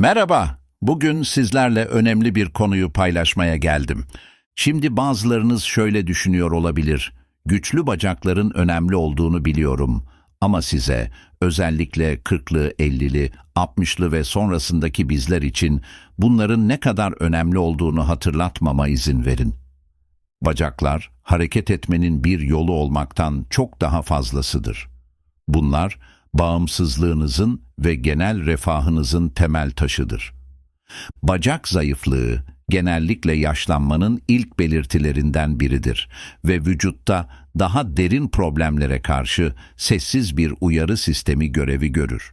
Merhaba, bugün sizlerle önemli bir konuyu paylaşmaya geldim. Şimdi bazılarınız şöyle düşünüyor olabilir. Güçlü bacakların önemli olduğunu biliyorum. Ama size, özellikle 40'lı, 50'li, 60'lı ve sonrasındaki bizler için bunların ne kadar önemli olduğunu hatırlatmama izin verin. Bacaklar, hareket etmenin bir yolu olmaktan çok daha fazlasıdır. Bunlar, bağımsızlığınızın ve genel refahınızın temel taşıdır. Bacak zayıflığı genellikle yaşlanmanın ilk belirtilerinden biridir ve vücutta daha derin problemlere karşı sessiz bir uyarı sistemi görevi görür.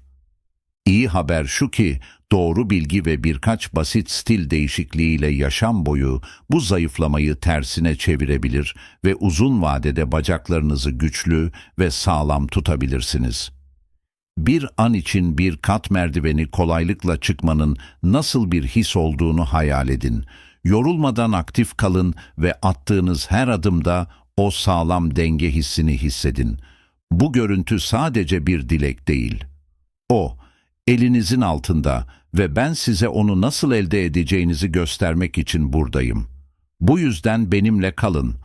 İyi haber şu ki doğru bilgi ve birkaç basit stil değişikliğiyle yaşam boyu bu zayıflamayı tersine çevirebilir ve uzun vadede bacaklarınızı güçlü ve sağlam tutabilirsiniz. Bir an için bir kat merdiveni kolaylıkla çıkmanın nasıl bir his olduğunu hayal edin. Yorulmadan aktif kalın ve attığınız her adımda o sağlam denge hissini hissedin. Bu görüntü sadece bir dilek değil. O, elinizin altında ve ben size onu nasıl elde edeceğinizi göstermek için buradayım. Bu yüzden benimle kalın.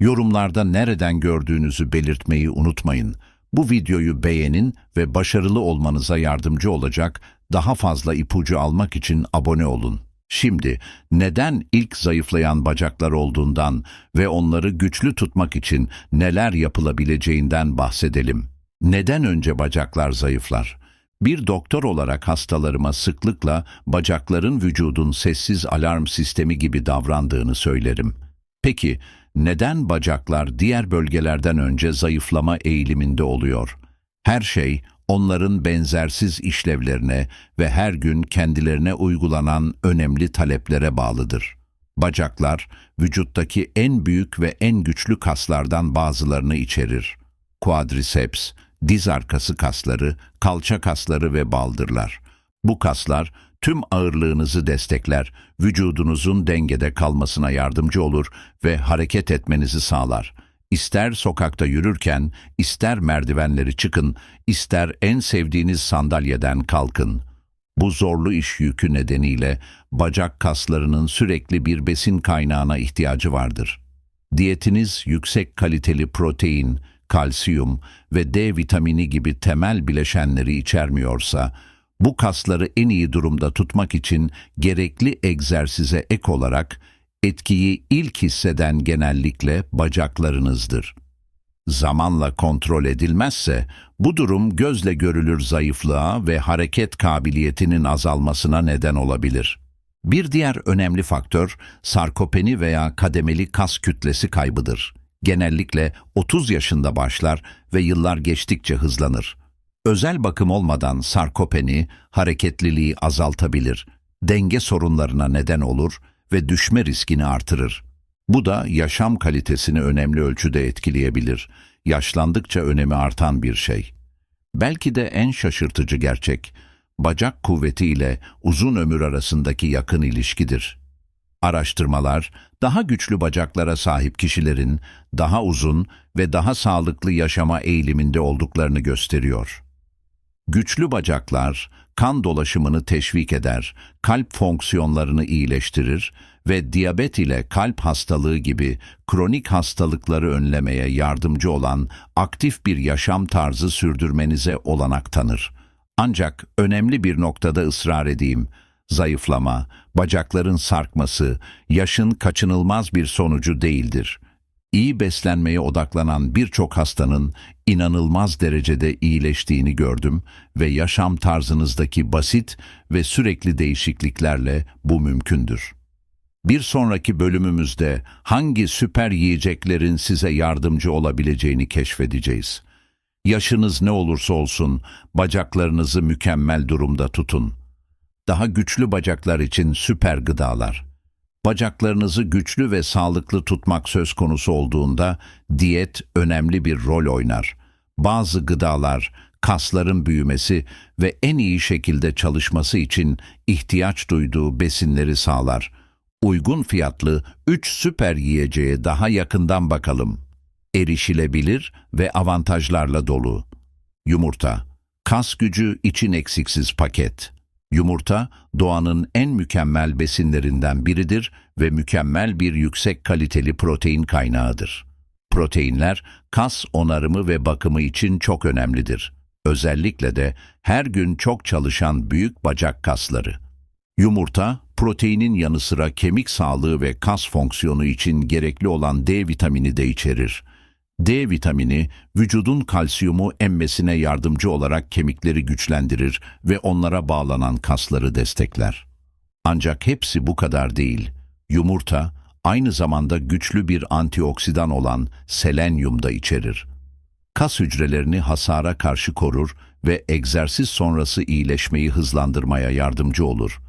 Yorumlarda nereden gördüğünüzü belirtmeyi unutmayın. Bu videoyu beğenin ve başarılı olmanıza yardımcı olacak daha fazla ipucu almak için abone olun. Şimdi neden ilk zayıflayan bacaklar olduğundan ve onları güçlü tutmak için neler yapılabileceğinden bahsedelim. Neden önce bacaklar zayıflar? Bir doktor olarak hastalarıma sıklıkla bacakların vücudun sessiz alarm sistemi gibi davrandığını söylerim. Peki neden bacaklar diğer bölgelerden önce zayıflama eğiliminde oluyor? Her şey onların benzersiz işlevlerine ve her gün kendilerine uygulanan önemli taleplere bağlıdır. Bacaklar, vücuttaki en büyük ve en güçlü kaslardan bazılarını içerir. Quadriceps, diz arkası kasları, kalça kasları ve baldırlar. Bu kaslar tüm ağırlığınızı destekler, vücudunuzun dengede kalmasına yardımcı olur ve hareket etmenizi sağlar. İster sokakta yürürken, ister merdivenleri çıkın, ister en sevdiğiniz sandalyeden kalkın. Bu zorlu iş yükü nedeniyle bacak kaslarının sürekli bir besin kaynağına ihtiyacı vardır. Diyetiniz yüksek kaliteli protein, kalsiyum ve D vitamini gibi temel bileşenleri içermiyorsa, bu kasları en iyi durumda tutmak için gerekli egzersize ek olarak etkiyi ilk hisseden genellikle bacaklarınızdır. Zamanla kontrol edilmezse bu durum gözle görülür zayıflığa ve hareket kabiliyetinin azalmasına neden olabilir. Bir diğer önemli faktör sarkopeni veya kademeli kas kütlesi kaybıdır. Genellikle 30 yaşında başlar ve yıllar geçtikçe hızlanır. Özel bakım olmadan sarkopeni hareketliliği azaltabilir, denge sorunlarına neden olur ve düşme riskini artırır. Bu da yaşam kalitesini önemli ölçüde etkileyebilir. Yaşlandıkça önemi artan bir şey. Belki de en şaşırtıcı gerçek, bacak kuvveti ile uzun ömür arasındaki yakın ilişkidir. Araştırmalar, daha güçlü bacaklara sahip kişilerin daha uzun ve daha sağlıklı yaşama eğiliminde olduklarını gösteriyor. Güçlü bacaklar kan dolaşımını teşvik eder, kalp fonksiyonlarını iyileştirir ve diyabet ile kalp hastalığı gibi kronik hastalıkları önlemeye yardımcı olan aktif bir yaşam tarzı sürdürmenize olanak tanır. Ancak önemli bir noktada ısrar edeyim. Zayıflama, bacakların sarkması, yaşın kaçınılmaz bir sonucu değildir iyi beslenmeye odaklanan birçok hastanın inanılmaz derecede iyileştiğini gördüm ve yaşam tarzınızdaki basit ve sürekli değişikliklerle bu mümkündür. Bir sonraki bölümümüzde hangi süper yiyeceklerin size yardımcı olabileceğini keşfedeceğiz. Yaşınız ne olursa olsun bacaklarınızı mükemmel durumda tutun. Daha güçlü bacaklar için süper gıdalar. Bacaklarınızı güçlü ve sağlıklı tutmak söz konusu olduğunda diyet önemli bir rol oynar. Bazı gıdalar kasların büyümesi ve en iyi şekilde çalışması için ihtiyaç duyduğu besinleri sağlar. Uygun fiyatlı 3 süper yiyeceğe daha yakından bakalım. Erişilebilir ve avantajlarla dolu. Yumurta, kas gücü için eksiksiz paket. Yumurta, doğanın en mükemmel besinlerinden biridir ve mükemmel bir yüksek kaliteli protein kaynağıdır. Proteinler, kas onarımı ve bakımı için çok önemlidir. Özellikle de her gün çok çalışan büyük bacak kasları. Yumurta, proteinin yanı sıra kemik sağlığı ve kas fonksiyonu için gerekli olan D vitamini de içerir. D vitamini, vücudun kalsiyumu emmesine yardımcı olarak kemikleri güçlendirir ve onlara bağlanan kasları destekler. Ancak hepsi bu kadar değil. Yumurta, aynı zamanda güçlü bir antioksidan olan selenyum da içerir. Kas hücrelerini hasara karşı korur ve egzersiz sonrası iyileşmeyi hızlandırmaya yardımcı olur.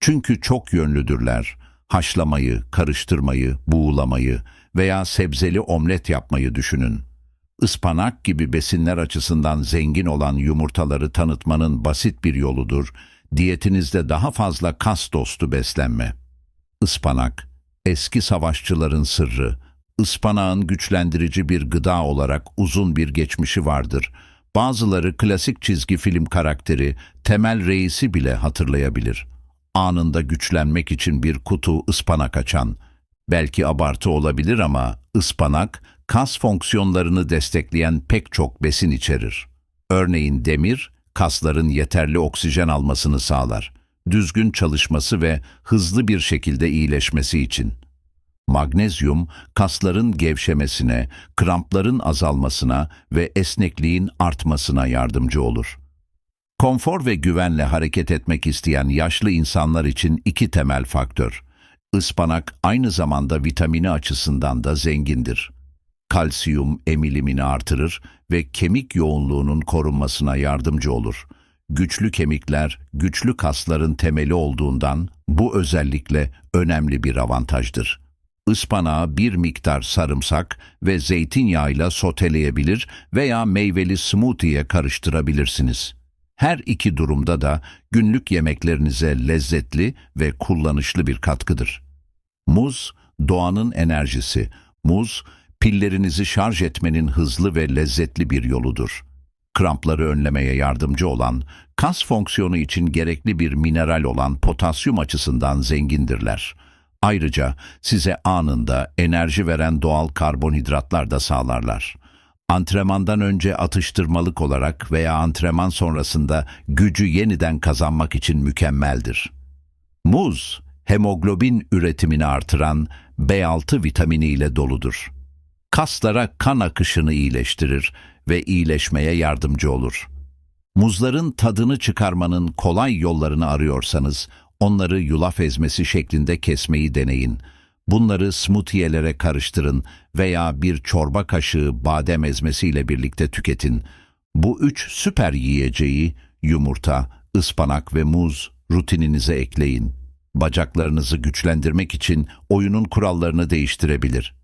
Çünkü çok yönlüdürler. Haşlamayı, karıştırmayı, buğulamayı veya sebzeli omlet yapmayı düşünün. Ispanak gibi besinler açısından zengin olan yumurtaları tanıtmanın basit bir yoludur. Diyetinizde daha fazla kas dostu beslenme. Ispanak, eski savaşçıların sırrı. Ispanağın güçlendirici bir gıda olarak uzun bir geçmişi vardır. Bazıları klasik çizgi film karakteri Temel Reis'i bile hatırlayabilir. Anında güçlenmek için bir kutu ıspanak açan. Belki abartı olabilir ama ıspanak, kas fonksiyonlarını destekleyen pek çok besin içerir. Örneğin demir, kasların yeterli oksijen almasını sağlar. Düzgün çalışması ve hızlı bir şekilde iyileşmesi için. Magnezyum, kasların gevşemesine, krampların azalmasına ve esnekliğin artmasına yardımcı olur. Konfor ve güvenle hareket etmek isteyen yaşlı insanlar için iki temel faktör. Ispanak aynı zamanda vitamini açısından da zengindir. Kalsiyum emilimini artırır ve kemik yoğunluğunun korunmasına yardımcı olur. Güçlü kemikler, güçlü kasların temeli olduğundan bu özellikle önemli bir avantajdır. Ispanağı bir miktar sarımsak ve zeytinyağıyla soteleyebilir veya meyveli smoothie'ye karıştırabilirsiniz. Her iki durumda da günlük yemeklerinize lezzetli ve kullanışlı bir katkıdır. Muz, doğanın enerjisi. Muz, pillerinizi şarj etmenin hızlı ve lezzetli bir yoludur. Krampları önlemeye yardımcı olan, kas fonksiyonu için gerekli bir mineral olan potasyum açısından zengindirler. Ayrıca size anında enerji veren doğal karbonhidratlar da sağlarlar. Antrenmandan önce atıştırmalık olarak veya antrenman sonrasında gücü yeniden kazanmak için mükemmeldir. Muz, hemoglobin üretimini artıran B6 vitamini ile doludur. Kaslara kan akışını iyileştirir ve iyileşmeye yardımcı olur. Muzların tadını çıkarmanın kolay yollarını arıyorsanız, onları yulaf ezmesi şeklinde kesmeyi deneyin. Bunları smoothie'lere karıştırın veya bir çorba kaşığı badem ezmesiyle birlikte tüketin. Bu üç süper yiyeceği yumurta, ıspanak ve muz rutininize ekleyin. Bacaklarınızı güçlendirmek için oyunun kurallarını değiştirebilir.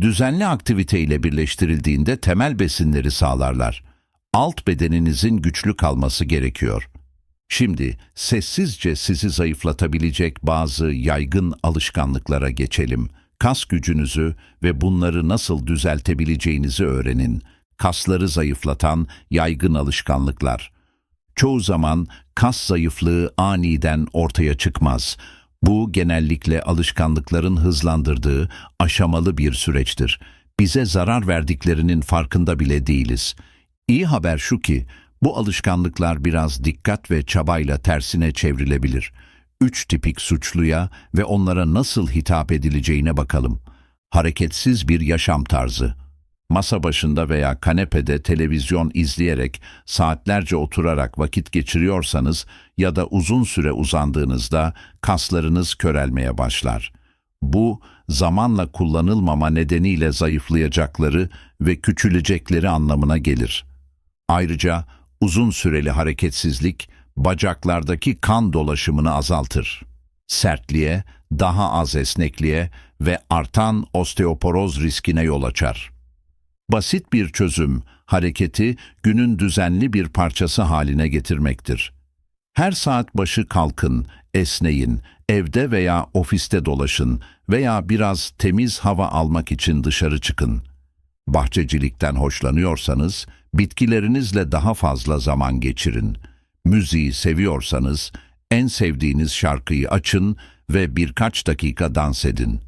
Düzenli aktivite ile birleştirildiğinde temel besinleri sağlarlar. Alt bedeninizin güçlü kalması gerekiyor. Şimdi sessizce sizi zayıflatabilecek bazı yaygın alışkanlıklara geçelim. Kas gücünüzü ve bunları nasıl düzeltebileceğinizi öğrenin. Kasları zayıflatan yaygın alışkanlıklar. Çoğu zaman kas zayıflığı aniden ortaya çıkmaz. Bu genellikle alışkanlıkların hızlandırdığı aşamalı bir süreçtir. Bize zarar verdiklerinin farkında bile değiliz. İyi haber şu ki bu alışkanlıklar biraz dikkat ve çabayla tersine çevrilebilir. Üç tipik suçluya ve onlara nasıl hitap edileceğine bakalım. Hareketsiz bir yaşam tarzı. Masa başında veya kanepede televizyon izleyerek saatlerce oturarak vakit geçiriyorsanız ya da uzun süre uzandığınızda kaslarınız körelmeye başlar. Bu zamanla kullanılmama nedeniyle zayıflayacakları ve küçülecekleri anlamına gelir. Ayrıca uzun süreli hareketsizlik bacaklardaki kan dolaşımını azaltır. Sertliğe, daha az esnekliğe ve artan osteoporoz riskine yol açar. Basit bir çözüm, hareketi günün düzenli bir parçası haline getirmektir. Her saat başı kalkın, esneyin, evde veya ofiste dolaşın veya biraz temiz hava almak için dışarı çıkın. Bahçecilikten hoşlanıyorsanız, bitkilerinizle daha fazla zaman geçirin. Müziği seviyorsanız, En sevdiğiniz şarkıyı açın ve birkaç dakika dans edin.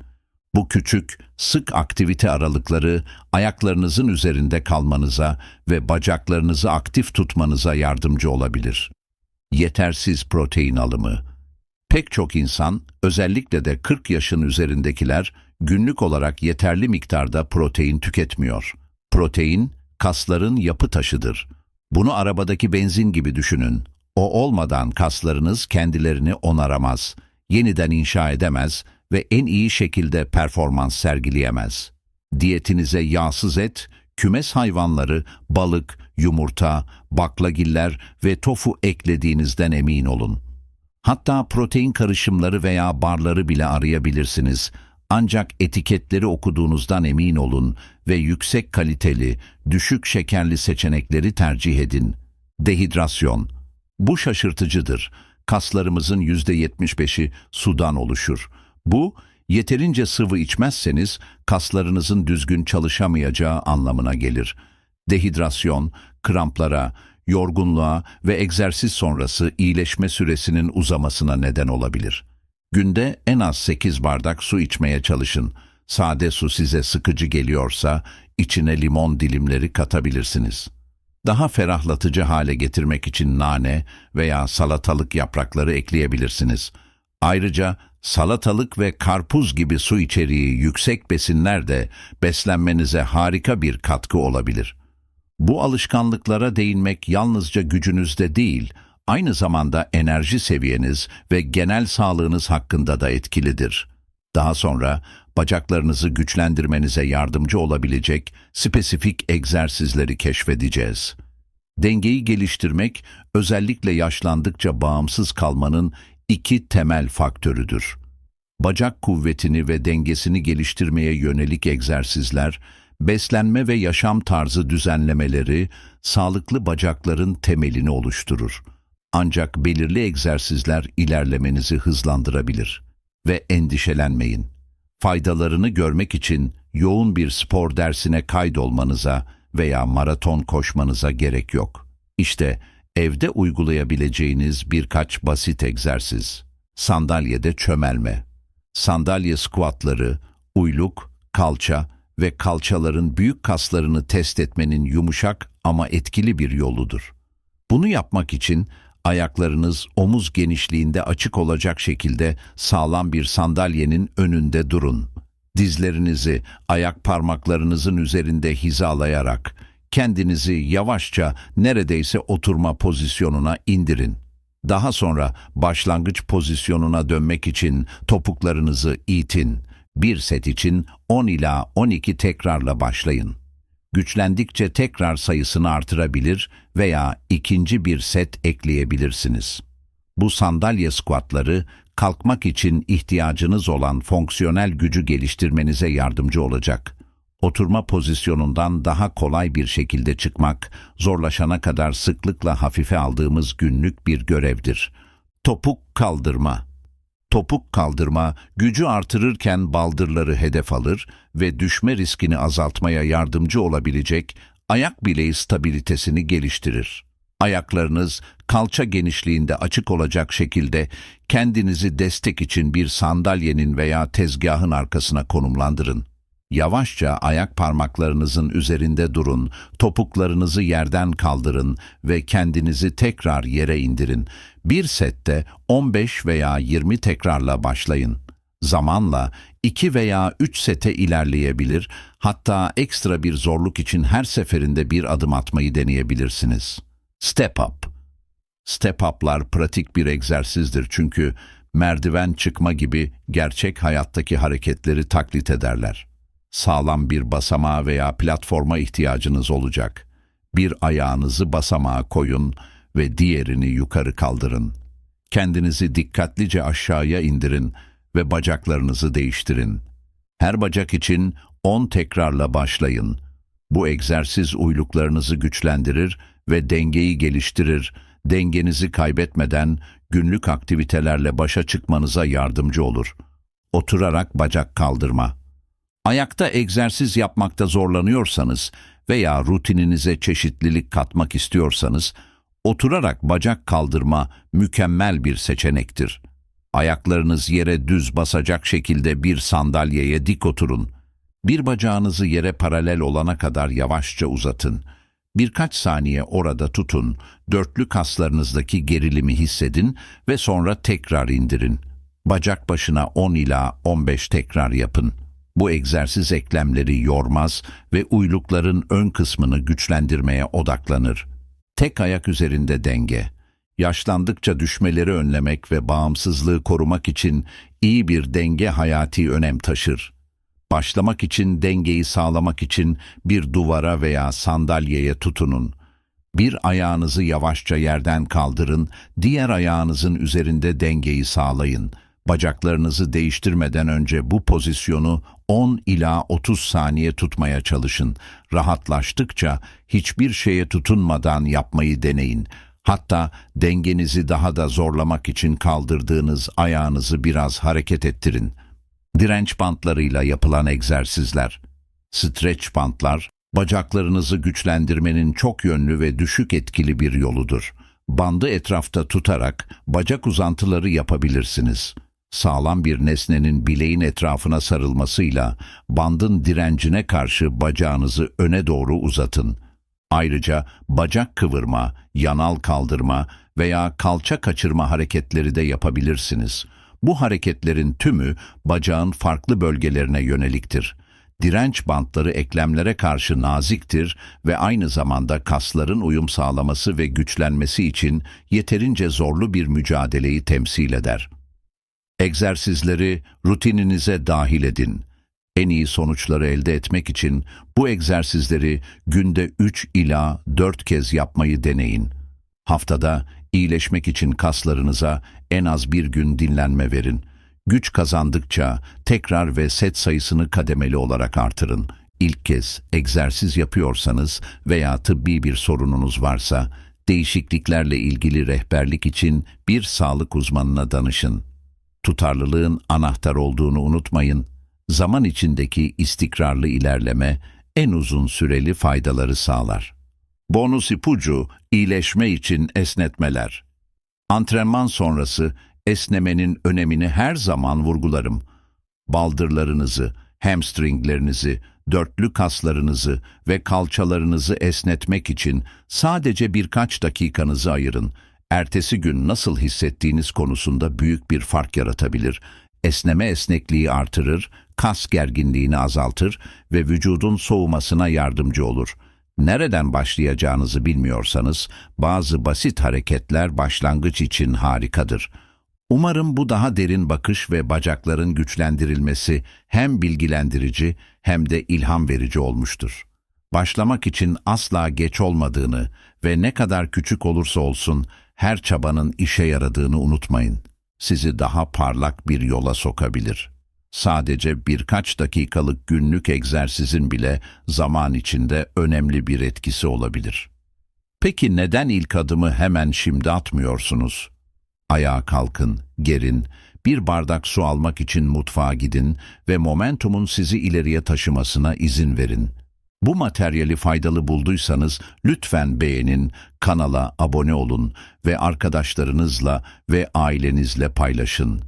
Bu küçük, sık aktivite aralıkları ayaklarınızın üzerinde kalmanıza ve bacaklarınızı aktif tutmanıza yardımcı olabilir. Yetersiz protein alımı. Pek çok insan, özellikle de 40 yaşın üzerindekiler günlük olarak yeterli miktarda protein tüketmiyor. Protein, kasların yapı taşıdır. Bunu arabadaki benzin gibi düşünün. O olmadan kaslarınız kendilerini onaramaz, yeniden inşa edemez ve en iyi şekilde performans sergileyemez. Diyetinize yağsız et, kümes hayvanları, balık, yumurta, baklagiller ve tofu eklediğinizden emin olun. Hatta protein karışımları veya barları bile arayabilirsiniz. Ancak etiketleri okuduğunuzdan emin olun ve yüksek kaliteli, düşük şekerli seçenekleri tercih edin. Dehidrasyon. Bu şaşırtıcıdır. Kaslarımızın %75'i sudan oluşur. Bu, yeterince sıvı içmezseniz kaslarınızın düzgün çalışamayacağı anlamına gelir. Dehidrasyon, kramplara, yorgunluğa ve egzersiz sonrası iyileşme süresinin uzamasına neden olabilir. Günde en az 8 bardak su içmeye çalışın. Sade su size sıkıcı geliyorsa içine limon dilimleri katabilirsiniz. Daha ferahlatıcı hale getirmek için nane veya salatalık yaprakları ekleyebilirsiniz. Ayrıca salatalık ve karpuz gibi su içeriği yüksek besinler de beslenmenize harika bir katkı olabilir. Bu alışkanlıklara değinmek yalnızca gücünüzde değil, aynı zamanda enerji seviyeniz ve genel sağlığınız hakkında da etkilidir. Daha sonra bacaklarınızı güçlendirmenize yardımcı olabilecek spesifik egzersizleri keşfedeceğiz. Dengeyi geliştirmek, özellikle yaşlandıkça bağımsız kalmanın iki temel faktörüdür. Bacak kuvvetini ve dengesini geliştirmeye yönelik egzersizler, beslenme ve yaşam tarzı düzenlemeleri sağlıklı bacakların temelini oluşturur. Ancak belirli egzersizler ilerlemenizi hızlandırabilir. Ve endişelenmeyin. Faydalarını görmek için yoğun bir spor dersine kaydolmanıza veya maraton koşmanıza gerek yok. İşte evde uygulayabileceğiniz birkaç basit egzersiz. Sandalyede çömelme. Sandalye squatları, uyluk, kalça ve kalçaların büyük kaslarını test etmenin yumuşak ama etkili bir yoludur. Bunu yapmak için ayaklarınız omuz genişliğinde açık olacak şekilde sağlam bir sandalyenin önünde durun. Dizlerinizi ayak parmaklarınızın üzerinde hizalayarak kendinizi yavaşça neredeyse oturma pozisyonuna indirin. Daha sonra başlangıç pozisyonuna dönmek için topuklarınızı itin. Bir set için 10 ila 12 tekrarla başlayın. Güçlendikçe tekrar sayısını artırabilir veya ikinci bir set ekleyebilirsiniz. Bu sandalye squatları kalkmak için ihtiyacınız olan fonksiyonel gücü geliştirmenize yardımcı olacak. Oturma pozisyonundan daha kolay bir şekilde çıkmak, zorlaşana kadar sıklıkla hafife aldığımız günlük bir görevdir. Topuk kaldırma Topuk kaldırma gücü artırırken baldırları hedef alır ve düşme riskini azaltmaya yardımcı olabilecek ayak bileği stabilitesini geliştirir. Ayaklarınız kalça genişliğinde açık olacak şekilde kendinizi destek için bir sandalyenin veya tezgahın arkasına konumlandırın. Yavaşça ayak parmaklarınızın üzerinde durun, topuklarınızı yerden kaldırın ve kendinizi tekrar yere indirin. Bir sette 15 veya 20 tekrarla başlayın. Zamanla 2 veya 3 sete ilerleyebilir, hatta ekstra bir zorluk için her seferinde bir adım atmayı deneyebilirsiniz. Step up. Step up'lar pratik bir egzersizdir çünkü merdiven çıkma gibi gerçek hayattaki hareketleri taklit ederler sağlam bir basamağa veya platforma ihtiyacınız olacak. Bir ayağınızı basamağa koyun ve diğerini yukarı kaldırın. Kendinizi dikkatlice aşağıya indirin ve bacaklarınızı değiştirin. Her bacak için 10 tekrarla başlayın. Bu egzersiz uyluklarınızı güçlendirir ve dengeyi geliştirir. Dengenizi kaybetmeden günlük aktivitelerle başa çıkmanıza yardımcı olur. Oturarak bacak kaldırma. Ayakta egzersiz yapmakta zorlanıyorsanız veya rutininize çeşitlilik katmak istiyorsanız, Oturarak bacak kaldırma mükemmel bir seçenektir. Ayaklarınız yere düz basacak şekilde bir sandalyeye dik oturun. Bir bacağınızı yere paralel olana kadar yavaşça uzatın. Birkaç saniye orada tutun, dörtlü kaslarınızdaki gerilimi hissedin ve sonra tekrar indirin. Bacak başına 10 ila 15 tekrar yapın. Bu egzersiz eklemleri yormaz ve uylukların ön kısmını güçlendirmeye odaklanır. Tek ayak üzerinde denge. Yaşlandıkça düşmeleri önlemek ve bağımsızlığı korumak için iyi bir denge hayati önem taşır. Başlamak için dengeyi sağlamak için bir duvara veya sandalyeye tutunun. Bir ayağınızı yavaşça yerden kaldırın, diğer ayağınızın üzerinde dengeyi sağlayın. Bacaklarınızı değiştirmeden önce bu pozisyonu 10 ila 30 saniye tutmaya çalışın. Rahatlaştıkça hiçbir şeye tutunmadan yapmayı deneyin. Hatta dengenizi daha da zorlamak için kaldırdığınız ayağınızı biraz hareket ettirin. Direnç bantlarıyla yapılan egzersizler. Stretch bantlar, bacaklarınızı güçlendirmenin çok yönlü ve düşük etkili bir yoludur. Bandı etrafta tutarak bacak uzantıları yapabilirsiniz. Sağlam bir nesnenin bileğin etrafına sarılmasıyla bandın direncine karşı bacağınızı öne doğru uzatın. Ayrıca bacak kıvırma, yanal kaldırma veya kalça kaçırma hareketleri de yapabilirsiniz. Bu hareketlerin tümü bacağın farklı bölgelerine yöneliktir. Direnç bantları eklemlere karşı naziktir ve aynı zamanda kasların uyum sağlaması ve güçlenmesi için yeterince zorlu bir mücadeleyi temsil eder. Egzersizleri rutininize dahil edin. En iyi sonuçları elde etmek için bu egzersizleri günde 3 ila 4 kez yapmayı deneyin. Haftada iyileşmek için kaslarınıza en az bir gün dinlenme verin. Güç kazandıkça tekrar ve set sayısını kademeli olarak artırın. İlk kez egzersiz yapıyorsanız veya tıbbi bir sorununuz varsa değişikliklerle ilgili rehberlik için bir sağlık uzmanına danışın. Tutarlılığın anahtar olduğunu unutmayın. Zaman içindeki istikrarlı ilerleme en uzun süreli faydaları sağlar. Bonus ipucu, iyileşme için esnetmeler. Antrenman sonrası esnemenin önemini her zaman vurgularım. Baldırlarınızı, hamstringlerinizi, dörtlü kaslarınızı ve kalçalarınızı esnetmek için sadece birkaç dakikanızı ayırın. Ertesi gün nasıl hissettiğiniz konusunda büyük bir fark yaratabilir. Esneme esnekliği artırır, kas gerginliğini azaltır ve vücudun soğumasına yardımcı olur. Nereden başlayacağınızı bilmiyorsanız bazı basit hareketler başlangıç için harikadır. Umarım bu daha derin bakış ve bacakların güçlendirilmesi hem bilgilendirici hem de ilham verici olmuştur. Başlamak için asla geç olmadığını ve ne kadar küçük olursa olsun her çabanın işe yaradığını unutmayın. Sizi daha parlak bir yola sokabilir. Sadece birkaç dakikalık günlük egzersizin bile zaman içinde önemli bir etkisi olabilir. Peki neden ilk adımı hemen şimdi atmıyorsunuz? Ayağa kalkın, gerin, bir bardak su almak için mutfağa gidin ve momentumun sizi ileriye taşımasına izin verin. Bu materyali faydalı bulduysanız lütfen beğenin, kanala abone olun ve arkadaşlarınızla ve ailenizle paylaşın.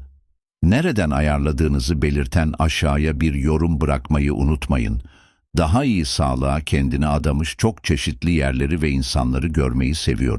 Nereden ayarladığınızı belirten aşağıya bir yorum bırakmayı unutmayın. Daha iyi sağlığa kendini adamış çok çeşitli yerleri ve insanları görmeyi seviyorum.